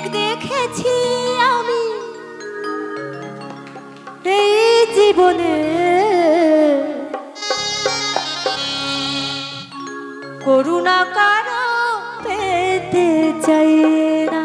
অনেক দেখেছি আমি। এই জীবনে করুণা কারও পেতে চাই না।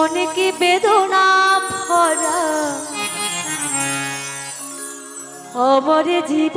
অনেক বেদনা ভরা আমার জীব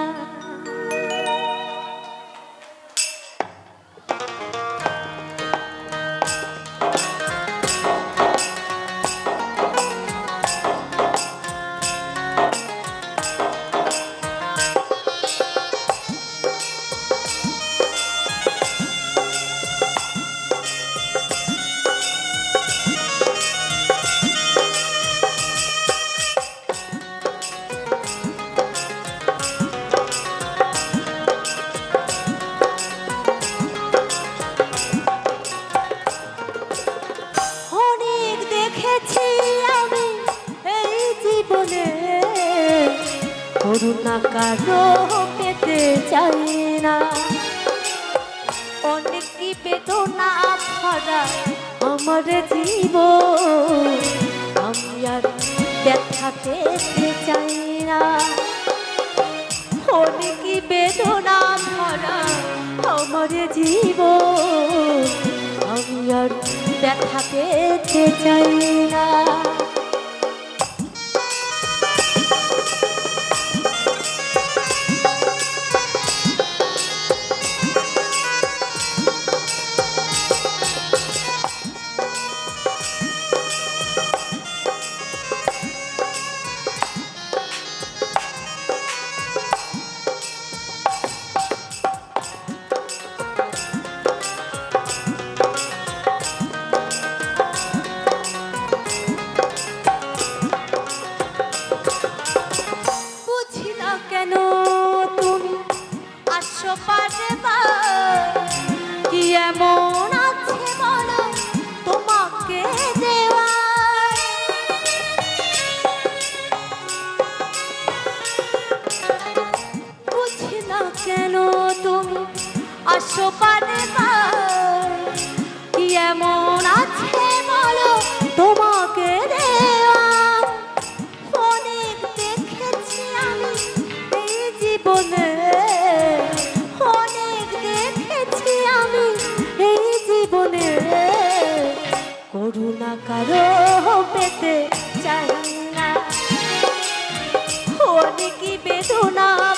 করুণা কারও পেতে চাই না। অনেক বেদনা ভরা আমার জীব আমি আর ব্যথা পেতে চাই না। অনেক বেদনা ভরা আমার জীব আমি আর ব্যথা পেতে চাই না। আসো পারে কি এমন আছে বলো? তোমাকে অনেক দেখেছি আমি এই জীবনে। অনেক দেখেছি আমি এই জীবনে। করুণা কারও পেতে চাই না। অনেকই বেদনা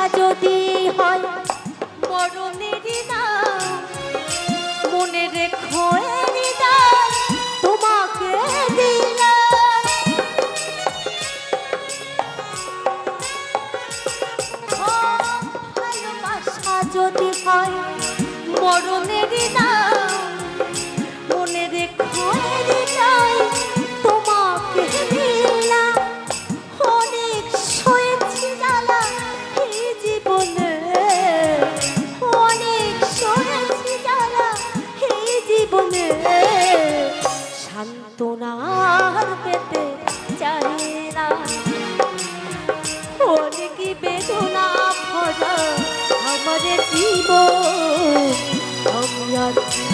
ভালোবাসা যদি হয় মরণের মনে রেখো তোমাকে যদি হয় মরণের না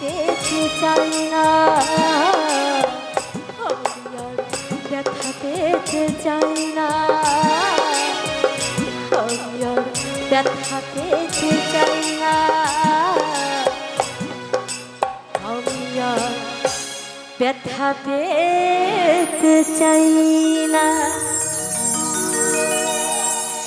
পেতে চাই না। ব্যথা পেতে চাই না। ব্যথা পেতে চাই না। ব্যথা পেতে চাই না।